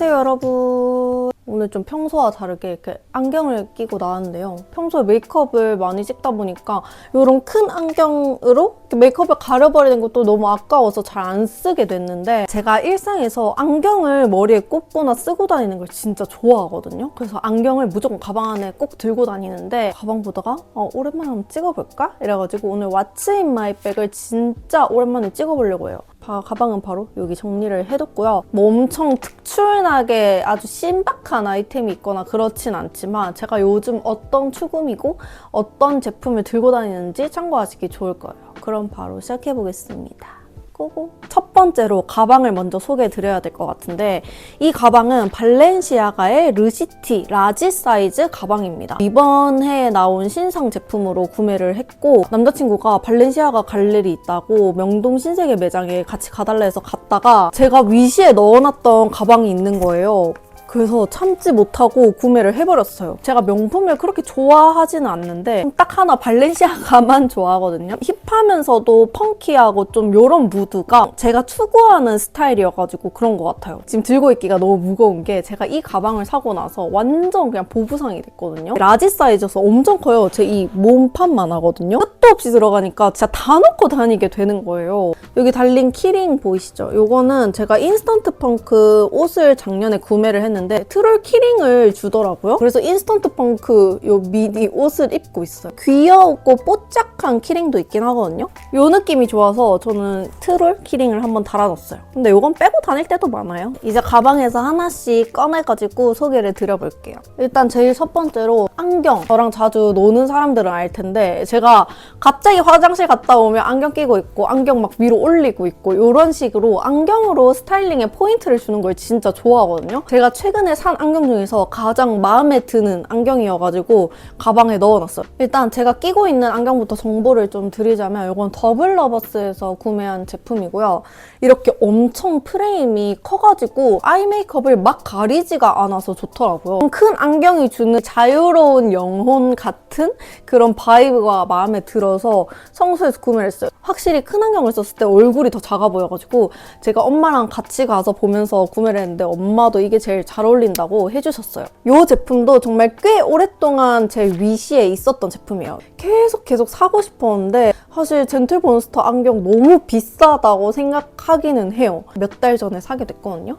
안녕하세요 여러분. 오늘 좀 평소와 다르게 이렇게 안경을 끼고 나왔는데요. 평소에 메이크업을 많이 찍다 보니까 이런 큰 안경으로 메이크업을 가려버리는 것도 너무 아까워서 잘 안 쓰게 됐는데 제가 일상에서 안경을 머리에 꽂거나 쓰고 다니는 걸 진짜 좋아하거든요. 그래서 안경을 무조건 가방 안에 꼭 들고 다니는데 가방 보다가 어, 오랜만에 한번 찍어볼까? 이래가지고 오늘 왓츠 인 마이 백을 진짜 오랜만에 찍어보려고 해요 바- 가방은 바로 여기 정리를 해뒀고요. 뭐 엄청 특출나게 아주 신박한 아이템이 있거나 그렇진 않지만 제가 요즘 어떤 추금이고 어떤 제품을 들고 다니는지 참고하시기 좋을 거예요. 그럼 바로 시작해 보겠습니다. 고고. 첫 번째로 가방을 먼저 소개해 드려야 될 것 같은데 이 가방은 발렌시아가의 르시티 라지 사이즈 가방입니다. 이번 해에 나온 신상 제품으로 구매를 했고 남자친구가 발렌시아가 갈 일이 있다고 명동 신세계 매장에 같이 가달라 해서 갔다가 제가 위시에 넣어놨던 가방이 있는 거예요. 그래서 참지 못하고 구매를 해버렸어요. 제가 명품을 그렇게 좋아하지는 않는데 딱 하나 발렌시아가만 좋아하거든요. 힙하면서도 펑키하고 좀 이런 무드가 제가 추구하는 스타일이어가지고 그런 것 같아요. 지금 들고 있기가 너무 무거운 게 제가 이 가방을 사고 나서 완전 그냥 보부상이 됐거든요. 라지 사이즈여서 엄청 커요. 제 이 몸판만 하거든요. 끝도 없이 들어가니까 진짜 다 넣고 다니게 되는 거예요. 여기 달린 키링 보이시죠? 요거는 제가 인스턴트 펑크 옷을 작년에 구매를 했는데 트롤 키링을 주더라고요. 그래서 인스턴트 펑크 요 미디 옷을 입고 있어요. 귀엽고 뽀짝한 키링도 있긴 하거든요. 요 느낌이 좋아서 저는 트롤 키링을 한번 달아놨어요. 근데 요건 빼고 다닐 때도 많아요. 이제 가방에서 하나씩 꺼내가지고 소개를 드려볼게요. 일단 제일 첫 번째로 안경. 저랑 자주 노는 사람들은 알 텐데 제가 갑자기 화장실 갔다 오면 안경 끼고 있고 안경 막 위로 올리고 있고 이런 식으로 안경으로 스타일링에 포인트를 주는 걸 진짜 좋아하거든요. 제가 최 근에 산 안경 중에서 가장 마음에 드는 안경이어가지고 가방에 넣어놨어요. 일단 제가 끼고 있는 안경부터 정보를 좀 드리자면 이건 더블러버스에서 구매한 제품이고요. 이렇게 엄청 프레임이 커가지고 아이 메이크업을 막 가리지가 않아서 좋더라고요. 큰 안경이 주는 자유로운 영혼 같은 그런 바이브가 마음에 들어서 성수에서 구매를 했어요. 확실히 큰 안경을 썼을 때 얼굴이 더 작아 보여가지고 제가 엄마랑 같이 가서 보면서 구매를 했는데 엄마도 이게 제일 잘 어울린다고 해주셨어요. 이 제품도 정말 꽤 오랫동안 제 위시에 있었던 제품이에요. 계속 계속 사고 싶었는데 사실 젠틀 몬스터 안경 너무 비싸다고 생각하기는 해요. 몇 달 전에 사게 됐거든요.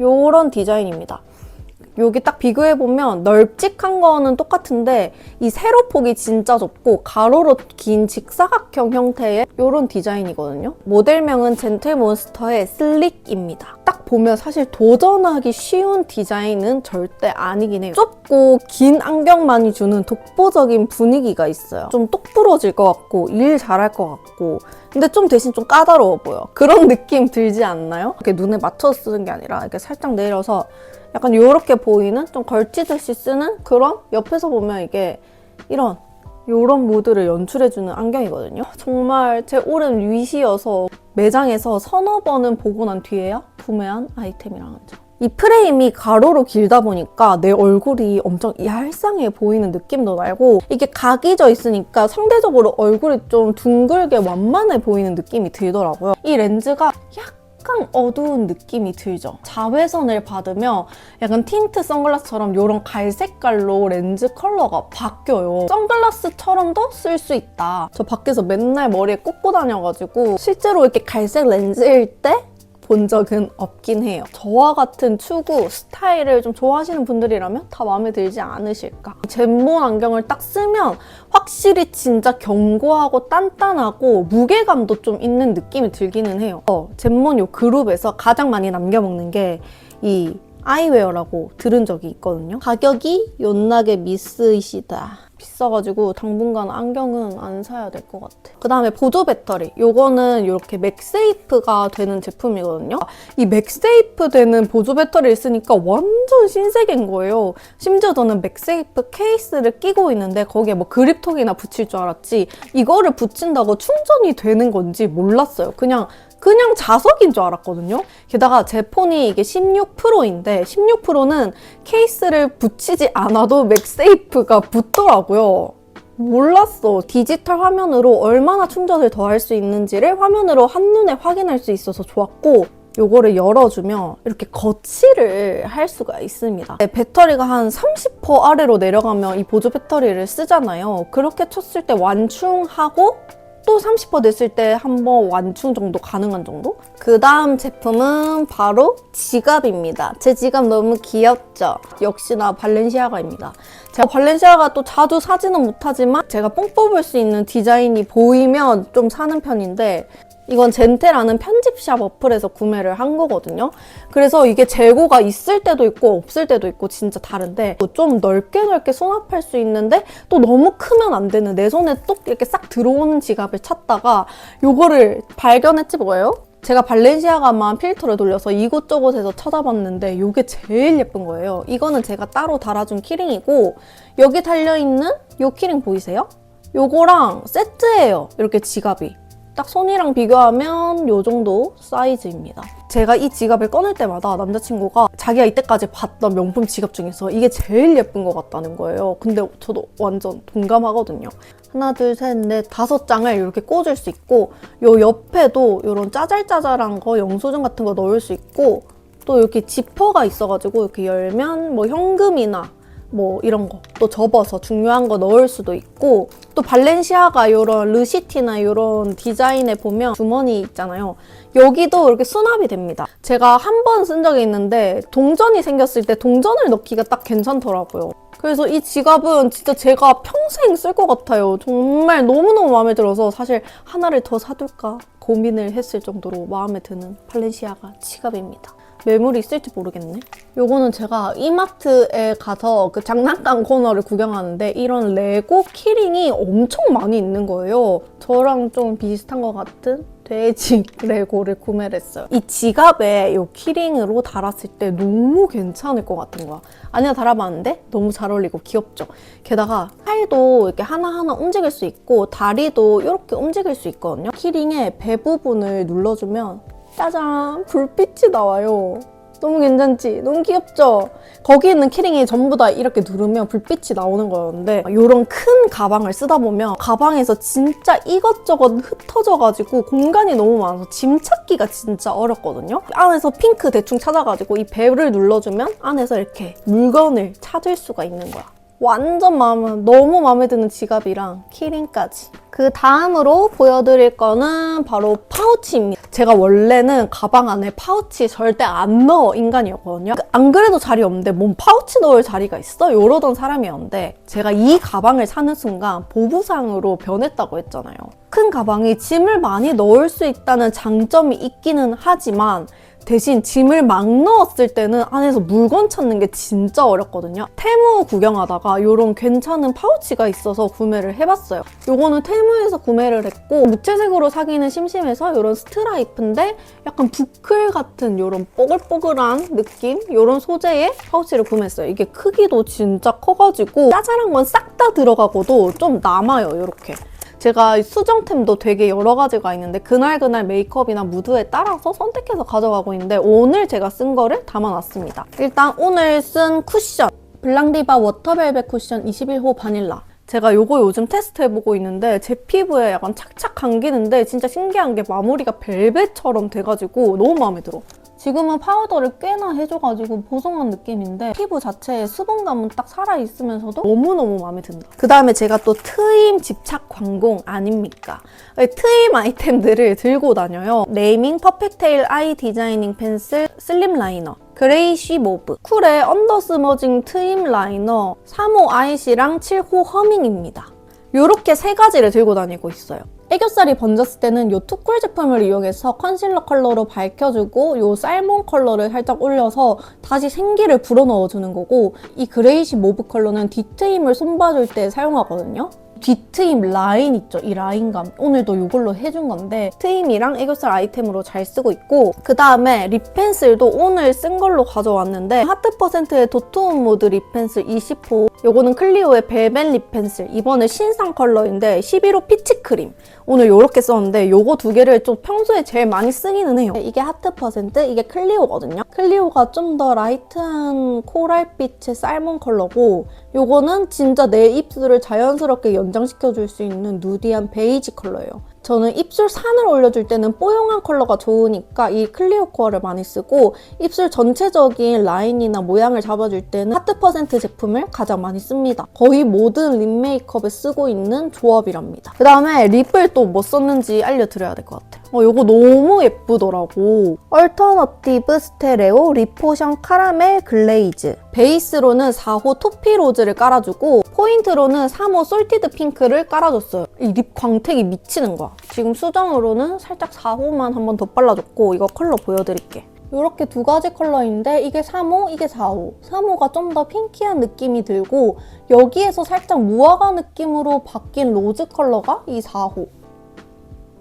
요런 디자인입니다. 여기 딱 비교해보면 널찍한 거는 똑같은데 이 세로 폭이 진짜 좁고 가로로 긴 직사각형 형태의 이런 디자인이거든요. 모델명은 젠틀몬스터의 슬릭입니다. 딱 보면 사실 도전하기 쉬운 디자인은 절대 아니긴 해요. 좁고 긴 안경만이 주는 독보적인 분위기가 있어요. 좀 똑부러질 것 같고 일 잘할 것 같고 근데 좀 대신 좀 까다로워 보여. 그런 느낌 들지 않나요? 이렇게 눈에 맞춰서 쓰는 게 아니라 이렇게 살짝 내려서 약간 이렇게 보이는 좀 걸치듯이 쓰는 그런 옆에서 보면 이게 이런 이런 모드를 연출해주는 안경이거든요. 정말 제 오랜 위시여서 매장에서 서너 번은 보고 난 뒤에야 구매한 아이템이라는 점. 이 프레임이 가로로 길다 보니까 내 얼굴이 엄청 얄쌍해 보이는 느낌도 나고 이게 각이 져 있으니까 상대적으로 얼굴이 좀 둥글게 완만해 보이는 느낌이 들더라고요. 이 렌즈가 약 약간 어두운 느낌이 들죠. 자외선을 받으면 약간 틴트 선글라스처럼 이런 갈색깔로 렌즈 컬러가 바뀌어요. 선글라스처럼도 쓸 수 있다. 저 밖에서 맨날 머리에 꽂고 다녀가지고 실제로 이렇게 갈색 렌즈일 때 본 적은 없긴 해요. 저와 같은 추구 스타일을 좀 좋아하시는 분들이라면 다 마음에 들지 않으실까. 젠몬 안경을 딱 쓰면 확실히 진짜 견고하고 단단하고 무게감도 좀 있는 느낌이 들기는 해요. 어, 젠몬 요 그룹에서 가장 많이 남겨먹는 게 이 아이웨어라고 들은 적이 있거든요. 가격이 연나게 미스이시다. 비싸가지고 당분간 안경은 안 사야 될 것 같아. 그 다음에 보조 배터리. 요거는 이렇게 맥세이프가 되는 제품이거든요. 이 맥세이프 되는 보조 배터리를 쓰니까 완전 신세계인 거예요. 심지어 저는 맥세이프 케이스를 끼고 있는데 거기에 뭐 그립톡이나 붙일 줄 알았지 이거를 붙인다고 충전이 되는 건지 몰랐어요. 그냥 그냥 자석인 줄 알았거든요. 게다가 제 폰이 이게 16 프로인데 16 프로는 케이스를 붙이지 않아도 맥세이프가 붙더라고요. 몰랐어. 디지털 화면으로 얼마나 충전을 더 할 수 있는지를 화면으로 한눈에 확인할 수 있어서 좋았고 요거를 열어주면 이렇게 거치를 할 수가 있습니다. 네, 배터리가 한 30% 아래로 내려가면 이 보조 배터리를 쓰잖아요. 그렇게 쳤을 때 완충하고 또 30% 됐을 때 한 번 완충 정도 가능한 정도? 그 다음 제품은 바로 지갑입니다. 제 지갑 너무 귀엽죠? 역시나 발렌시아가입니다. 제가 발렌시아가 또 자주 사지는 못하지만 제가 뽕 뽑을 수 있는 디자인이 보이면 좀 사는 편인데 이건 젠테라는 편집샵 어플에서 구매를 한 거거든요. 그래서 이게 재고가 있을 때도 있고 없을 때도 있고 진짜 다른데 좀 넓게 넓게 수납할 수 있는데 또 너무 크면 안 되는 내 손에 똑 이렇게 싹 들어오는 지갑을 찾다가 요거를 발견했지 뭐예요? 제가 발렌시아가만 필터를 돌려서 이곳저곳에서 찾아봤는데 이게 제일 예쁜 거예요. 이거는 제가 따로 달아준 키링이고 여기 달려있는 이 키링 보이세요? 요거랑 세트예요. 이렇게 지갑이. 딱 손이랑 비교하면 요 정도 사이즈입니다. 제가 이 지갑을 꺼낼 때마다 남자친구가 자기가 이때까지 봤던 명품 지갑 중에서 이게 제일 예쁜 것 같다는 거예요. 근데 저도 완전 동감하거든요. 하나, 둘, 셋, 넷, 다섯 장을 이렇게 꽂을 수 있고 요 옆에도 이런 짜잘짜잘한 거, 영수증 같은 거 넣을 수 있고 또 이렇게 지퍼가 있어가지고 이렇게 열면 뭐 현금이나 뭐 이런 거 또 접어서 중요한 거 넣을 수도 있고 또 발렌시아가 이런 르시티나 이런 디자인에 보면 주머니 있잖아요. 여기도 이렇게 수납이 됩니다. 제가 한 번 쓴 적이 있는데 동전이 생겼을 때 동전을 넣기가 딱 괜찮더라고요. 그래서 이 지갑은 진짜 제가 평생 쓸 것 같아요. 정말 너무너무 마음에 들어서 사실 하나를 더 사둘까 고민을 했을 정도로 마음에 드는 발렌시아가 지갑입니다. 매물이 있을지 모르겠네. 요거는 제가 이마트에 가서 그 장난감 코너를 구경하는데 이런 레고 키링이 엄청 많이 있는 거예요. 저랑 좀 비슷한 것 같은 돼지 레고를 구매를 했어요. 이 지갑에 이 키링으로 달았을 때 너무 괜찮을 것 같은 거야. 아니야 달아봤는데 너무 잘 어울리고 귀엽죠. 게다가 팔도 이렇게 하나하나 움직일 수 있고 다리도 이렇게 움직일 수 있거든요. 키링의 배 부분을 눌러주면 짜잔 불빛이 나와요. 너무 괜찮지? 너무 귀엽죠? 거기 있는 키링이 전부 다 이렇게 누르면 불빛이 나오는 거였는데 이런 큰 가방을 쓰다 보면 가방에서 진짜 이것저것 흩어져가지고 공간이 너무 많아서 짐 찾기가 진짜 어렵거든요. 안에서 핑크 대충 찾아가지고 이 배를 눌러주면 안에서 이렇게 물건을 찾을 수가 있는 거야. 완전 마음에 너무 마음에 드는 지갑이랑 키링까지. 그 다음으로 보여드릴 거는 바로 파우치입니다. 제가 원래는 가방 안에 파우치 절대 안 넣어 인간이었거든요. 안 그래도 자리 없는데 뭔 파우치 넣을 자리가 있어? 이러던 사람이었는데 제가 이 가방을 사는 순간 보부상으로 변했다고 했잖아요. 큰 가방이 짐을 많이 넣을 수 있다는 장점이 있기는 하지만 대신 짐을 막 넣었을 때는 안에서 물건 찾는 게 진짜 어렵거든요. 테무 구경하다가 이런 괜찮은 파우치가 있어서 구매를 해봤어요. 요거는 테무에서 구매를 했고 무채색으로 사기는 심심해서 이런 스트라이프인데 약간 부클 같은 이런 뽀글뽀글한 느낌? 이런 소재의 파우치를 구매했어요. 이게 크기도 진짜 커가지고 짜잘한 건 싹 다 들어가고도 좀 남아요, 이렇게. 제가 수정템도 되게 여러 가지가 있는데 그날그날 메이크업이나 무드에 따라서 선택해서 가져가고 있는데 오늘 제가 쓴 거를 담아놨습니다. 일단 오늘 쓴 쿠션 블랑디바 워터벨벳 쿠션 21호 바닐라 제가 요거 요즘 테스트 해보고 있는데 제 피부에 약간 착착 감기는데 진짜 신기한 게 마무리가 벨벳처럼 돼가지고 너무 마음에 들어. 지금은 파우더를 꽤나 해줘가지고 보송한 느낌인데 피부 자체의 수분감은 딱 살아있으면서도 너무너무 마음에 든다. 그 다음에 제가 또 트임 집착 광공 아닙니까? 트임 아이템들을 들고 다녀요. 네이밍 퍼펙테일 아이 디자이닝 펜슬 슬림 라이너 그레이쉬 모브, 쿨의 언더 스머징 트임 라이너, 3호 아이시랑 7호 허밍입니다. 이렇게 세 가지를 들고 다니고 있어요. 애교살이 번졌을 때는 이 투쿨 제품을 이용해서 컨실러 컬러로 밝혀주고 이 살몬 컬러를 살짝 올려서 다시 생기를 불어넣어주는 거고 이 그레이시 모브 컬러는 뒤트임을 손봐줄 때 사용하거든요. 뒤트임 라인 있죠? 이 라인감. 오늘도 이걸로 해준 건데 트임이랑 애교살 아이템으로 잘 쓰고 있고 그 다음에 립 펜슬도 오늘 쓴 걸로 가져왔는데 하트 퍼센트의 도트온 모드 립 펜슬 20호 요거는 클리오의 벨벳 립 펜슬 이번에 신상 컬러인데 11호 피치 크림 오늘 요렇게 썼는데 요거 두 개를 좀 평소에 제일 많이 쓰기는 해요. 이게 하트 퍼센트, 이게 클리오거든요. 클리오가 좀 더 라이트한 코랄빛의 살몬 컬러고 요거는 진짜 내 입술을 자연스럽게 연장시켜줄 수 있는 누디한 베이지 컬러예요. 저는 입술 산을 올려줄 때는 뽀용한 컬러가 좋으니까 이 클리어 코어를 많이 쓰고 입술 전체적인 라인이나 모양을 잡아줄 때는 하트 퍼센트 제품을 가장 많이 씁니다. 거의 모든 립 메이크업에 쓰고 있는 조합이랍니다. 그 다음에 립을 또 뭐 썼는지 알려드려야 될 것 같아요. 어, 이거 너무 예쁘더라고. 얼터너티브 스테레오 리포션 카라멜 글레이즈. 베이스로는 4호 토피 로즈를 깔아주고 포인트로는 3호 솔티드 핑크를 깔아줬어요. 이 립 광택이 미치는 거야. 지금 수정으로는 살짝 4호만 한 번 더 발라줬고 이거 컬러 보여드릴게. 이렇게 두 가지 컬러인데 이게 3호, 이게 4호. 3호가 좀 더 핑키한 느낌이 들고 여기에서 살짝 무화과 느낌으로 바뀐 로즈 컬러가 이 4호.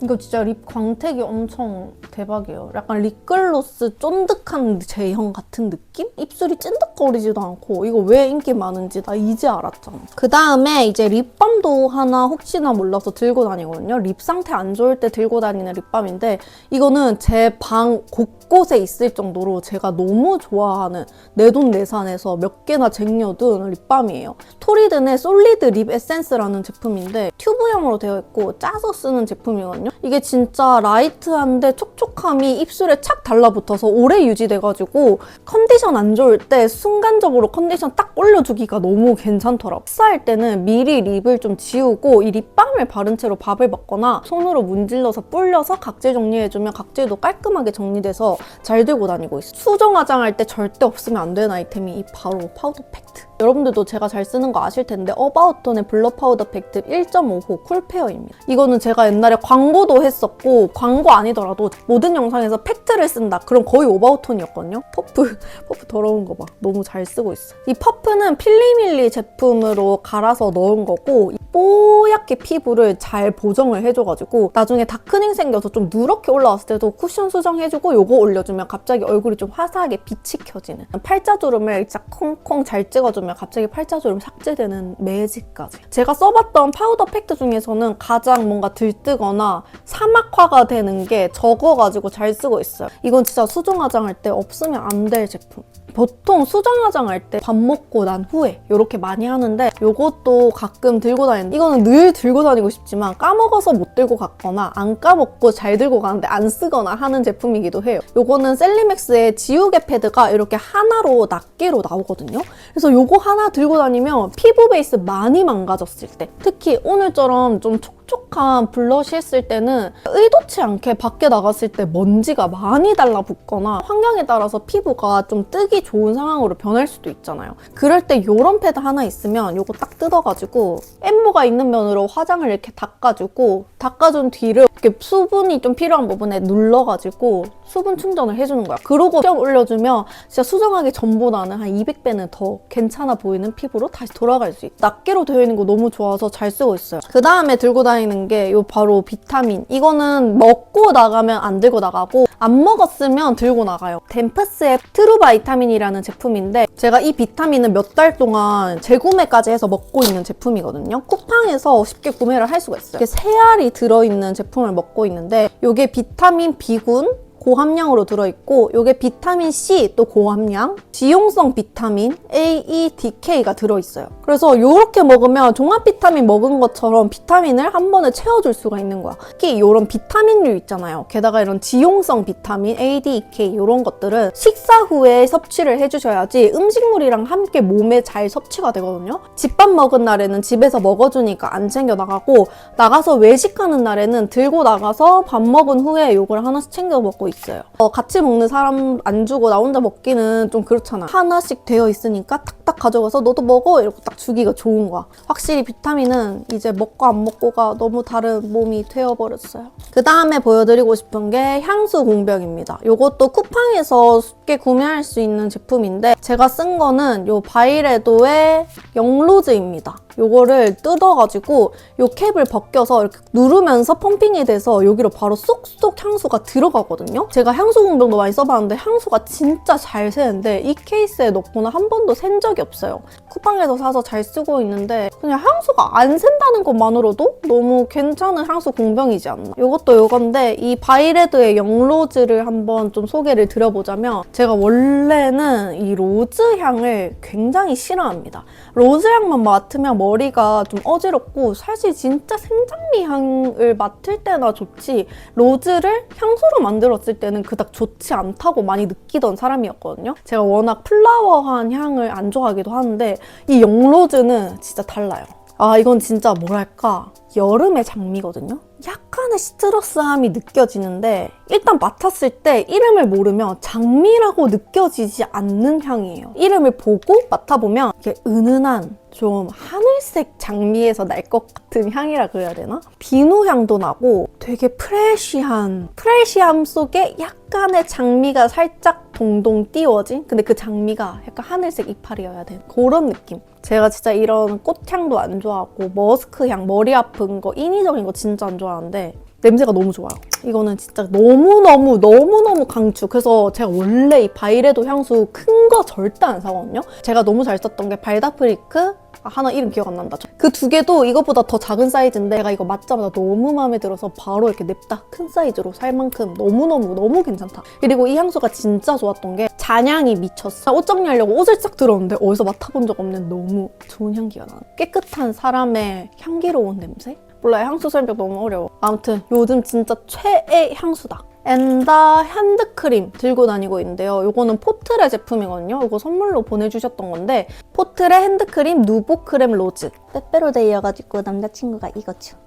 이거 진짜 립 광택이 엄청 대박이에요. 약간 립글로스 쫀득한 제형 같은 느낌? 입술이 찐득거리지도 않고 이거 왜 인기 많은지 나 이제 알았잖아. 그 다음에 이제 립밤도 하나 혹시나 몰라서 들고 다니거든요. 립 상태 안 좋을 때 들고 다니는 립밤인데 이거는 제 방 곳 곳에 있을 정도로 제가 너무 좋아하는 내돈내산해서 몇 개나 쟁여둔 립밤이에요. 토리든의 솔리드 립 에센스라는 제품인데 튜브형으로 되어 있고 짜서 쓰는 제품이거든요. 이게 진짜 라이트한데 촉촉함이 입술에 착 달라붙어서 오래 유지돼가지고 컨디션 안 좋을 때 순간적으로 컨디션 딱 올려주기가 너무 괜찮더라고. 흡사할 때는 미리 립을 좀 지우고 이 립밤을 바른 채로 밥을 먹거나 손으로 문질러서 불려서 각질 정리해주면 각질도 깔끔하게 정리돼서 잘 들고 다니고 있어. 수정 화장할 때 절대 없으면 안 되는 아이템이 이 바로 파우더 팩트. 여러분들도 제가 잘 쓰는 거 아실 텐데 어바웃톤의 블러 파우더 팩트 1.5호 쿨페어입니다. 이거는 제가 옛날에 광고도 했었고 광고 아니더라도 모든 영상에서 팩트를 쓴다. 그럼 거의 오바웃톤이었거든요. 퍼프, 퍼프 더러운 거 봐. 너무 잘 쓰고 있어. 이 퍼프는 필리밀리 제품으로 갈아서 넣은 거고 뽀얗게 피부를 잘 보정을 해줘가지고 나중에 다크닝 생겨서 좀 누렇게 올라왔을 때도 쿠션 수정해주고 요거 올려주면 갑자기 얼굴이 좀 화사하게 빛이 켜지는 팔자주름을 진짜 콩콩 잘 찍어주면 갑자기 팔자주름 삭제되는 매직까지 제가 써봤던 파우더 팩트 중에서는 가장 뭔가 들뜨거나 사막화가 되는 게 적어가지고 잘 쓰고 있어요 이건 진짜 수중 화장할 때 없으면 안 될 제품 보통 수정 화장할 때 밥 먹고 난 후에 이렇게 많이 하는데 이것도 가끔 들고 다니는데 이거는 늘 들고 다니고 싶지만 까먹어서 못 들고 갔거나 안 까먹고 잘 들고 가는데 안 쓰거나 하는 제품이기도 해요. 이거는 셀리맥스의 지우개 패드가 이렇게 하나로 낱개로 나오거든요. 그래서 이거 하나 들고 다니면 피부 베이스 많이 망가졌을 때. 특히 오늘처럼 좀 촉 촉한 블러쉬 했을 때는 의도치 않게 밖에 나갔을 때 먼지가 많이 달라붙거나 환경에 따라서 피부가 좀 뜨기 좋은 상황으로 변할 수도 있잖아요. 그럴 때 이런 패드 하나 있으면 이거 딱 뜯어가지고 엠보가 있는 면으로 화장을 이렇게 닦아주고 닦아준 뒤를 이렇게 수분이 좀 필요한 부분에 눌러가지고 수분 충전을 해주는 거야. 그러고 좀 올려주면 진짜 수정하기 전보다는 한 200배는 더 괜찮아 보이는 피부로 다시 돌아갈 수 있다. 낱개로 되어 있는 거 너무 좋아서 잘 쓰고 있어요. 그 다음에 들고 다니는 게 요 바로 비타민. 이거는 먹고 나가면 안 들고 나가고 안 먹었으면 들고 나가요. 덴프스의 트루 바이타민이라는 제품인데 제가 이 비타민은 몇 달 동안 재구매까지 해서 먹고 있는 제품이거든요. 쿠팡에서 쉽게 구매를 할 수가 있어요. 이게 세 알이 들어있는 제품을 먹고 있는데 이게 비타민 B군 고함량으로 들어있고 이게 비타민 C 또 고함량, 지용성 비타민 A, E, DK가 들어있어요. 그래서 이렇게 먹으면 종합 비타민 먹은 것처럼 비타민을 한 번에 채워줄 수가 있는 거야. 특히 이런 비타민류 있잖아요. 게다가 이런 지용성 비타민 A, D, K 이런 것들은 식사 후에 섭취를 해주셔야지 음식물이랑 함께 몸에 잘 섭취가 되거든요. 집밥 먹은 날에는 집에서 먹어주니까 안 챙겨 나가고 나가서 외식하는 날에는 들고 나가서 밥 먹은 후에 이걸 하나씩 챙겨 먹고 있어요. 어, 같이 먹는 사람 안 주고 나 혼자 먹기는 좀 그렇잖아. 하나씩 되어 있으니까 탁탁 가져가서 너도 먹어 이러고 딱 주기가 좋은 거야. 확실히 비타민은 이제 먹고 안 먹고가 너무 다른 몸이 되어버렸어요. 그 다음에 보여드리고 싶은 게 향수 공병입니다. 이것도 쿠팡에서 쉽게 구매할 수 있는 제품인데 제가 쓴 거는 요 바이레도의 영로즈입니다. 요거를 뜯어가지고 요 캡을 벗겨서 이렇게 누르면서 펌핑이 돼서 여기로 바로 쏙쏙 향수가 들어가거든요. 제가 향수 공병도 많이 써봤는데 향수가 진짜 잘 새는데 이 케이스에 넣거나 한 번도 샌 적이 없어요. 쿠팡에서 사서 잘 쓰고 있는데 그냥 향수가 안 샌다는 것만으로도 너무 괜찮은 향수 공병이지 않나. 요것도 요건데 이 바이레드의 영로즈를 한번 좀 소개를 드려보자면 제가 원래는 이 로즈 향을 굉장히 싫어합니다. 로즈 향만 맡으면 머리가 좀 어지럽고 사실 진짜 생장미 향을 맡을 때나 좋지 로즈를 향수로 만들었을 때는 그닥 좋지 않다고 많이 느끼던 사람이었거든요. 제가 워낙 플라워한 향을 안 좋아하기도 하는데 이 영로즈는 진짜 달라요. 아 이건 진짜 뭐랄까 여름의 장미거든요. 약간의 시트러스함이 느껴지는데 일단 맡았을 때 이름을 모르면 장미라고 느껴지지 않는 향이에요. 이름을 보고 맡아보면 이게 은은한 좀 하늘색 장미에서 날 것 같은 향이라 그래야 되나? 비누 향도 나고 되게 프레쉬한 프레쉬함 속에 약간의 장미가 살짝 동동 띄워진 근데 그 장미가 약간 하늘색 이파리여야 되는 그런 느낌. 제가 진짜 이런 꽃향도 안 좋아하고 머스크 향, 머리 아픈 거, 인위적인 거 진짜 안 좋아하는데 냄새가 너무 좋아요. 이거는 진짜 너무너무 너무너무 강추. 그래서 제가 원래 이 바이레도 향수 큰 거 절대 안 사거든요. 제가 너무 잘 썼던 게 발다프리크 아, 하나 이름 기억 안 난다. 그 두 개도 이거보다 더 작은 사이즈인데 제가 이거 맞자마자 너무 마음에 들어서 바로 이렇게 냅다 큰 사이즈로 살 만큼 너무너무 너무 괜찮다. 그리고 이 향수가 진짜 좋았던 게 잔향이 미쳤어. 옷 정리하려고 옷을 싹 들었는데 어디서 맡아본 적 없는 너무 좋은 향기가 나. 깨끗한 사람의 향기로운 냄새? 몰라요. 향수 설명 너무 어려워. 아무튼 요즘 진짜 최애 향수다. 엔다 핸드크림 들고 다니고 있는데요. 이거는 포트레 제품이거든요. 이거 선물로 보내주셨던 건데 포트레 핸드크림 누보 크렘 로즈 빼빼로 데이여가지고 남자친구가 이거 줘.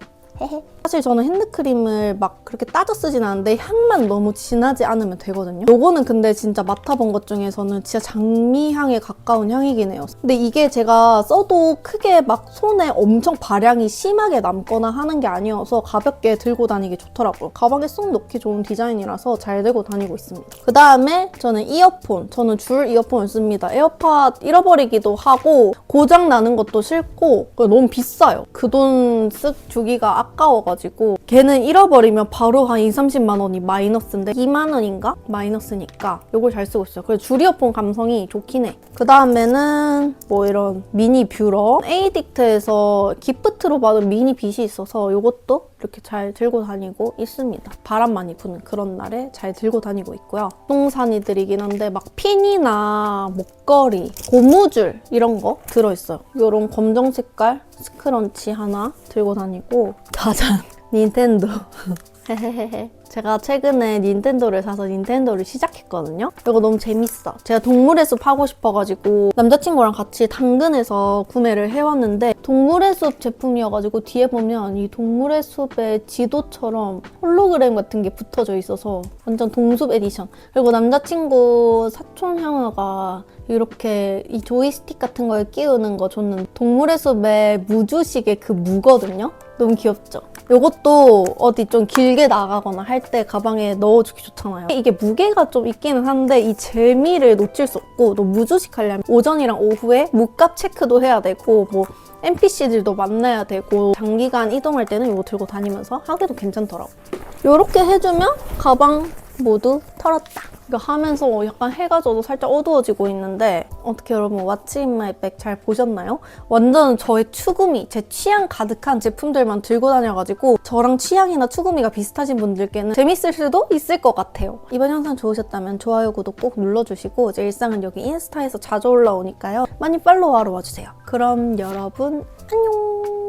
사실 저는 핸드크림을 막 그렇게 따져 쓰진 않는데 향만 너무 진하지 않으면 되거든요. 요거는 근데 진짜 맡아본 것 중에서는 진짜 장미향에 가까운 향이긴 해요. 근데 이게 제가 써도 크게 막 손에 엄청 발향이 심하게 남거나 하는 게 아니어서 가볍게 들고 다니기 좋더라고요. 가방에 쏙 넣기 좋은 디자인이라서 잘 들고 다니고 있습니다. 그 다음에 저는 이어폰. 저는 줄 이어폰을 씁니다. 에어팟 잃어버리기도 하고 고장 나는 것도 싫고 너무 비싸요. 그 돈 쓱 주기가 아까워가지고 걔는 잃어버리면 바로 한 2, 30만 원이 마이너스인데 2만 원인가? 마이너스니까 이걸 잘 쓰고 있어요. 그래서 줄 이어폰 감성이 좋긴 해. 그 다음에는 뭐 이런 미니 뷰러 에이딕트에서 기프트로 받은 미니 빗이 있어서 이것도 이렇게 잘 들고 다니고 있습니다. 바람 많이 부는 그런 날에 잘 들고 다니고 있고요. 똥산이들이긴 한데 막 핀이나 목걸이, 고무줄 이런 거 들어있어요. 이런 검정 색깔 스크런치 하나 들고 다니고 짜잔 닌텐도. 제가 최근에 닌텐도를 사서 닌텐도를 시작했거든요. 이거 너무 재밌어. 제가 동물의 숲 하고 싶어가지고 남자친구랑 같이 당근에서 구매를 해왔는데 동물의 숲 제품이어가지고 뒤에 보면 이 동물의 숲의 지도처럼 홀로그램 같은 게 붙어져 있어서 완전 동숲 에디션. 그리고 남자친구 사촌 형아가 이렇게 이 조이스틱 같은 걸 끼우는 거 줬는 동물의 숲의 무주식의 그 무거든요. 너무 귀엽죠? 이것도 어디 좀 길게 나가거나 할 때 가방에 넣어주기 좋잖아요. 이게 무게가 좀 있기는 한데 이 재미를 놓칠 수 없고 또 무주식 하려면 오전이랑 오후에 무값 체크도 해야 되고 뭐 NPC들도 만나야 되고 장기간 이동할 때는 이거 들고 다니면서 하기도 괜찮더라고. 이렇게 해주면 가방 모두 털었다. 이거 하면서 약간 해가 져도 살짝 어두워지고 있는데 어떻게 여러분 왓츠 인 마이 백 잘 보셨나요? 완전 저의 추구미, 제 취향 가득한 제품들만 들고 다녀가지고 저랑 취향이나 추구미가 비슷하신 분들께는 재밌을 수도 있을 것 같아요. 이번 영상 좋으셨다면 좋아요, 구독 꼭 눌러주시고 제 일상은 여기 인스타에서 자주 올라오니까요. 많이 팔로우하러 와주세요. 그럼 여러분 안녕!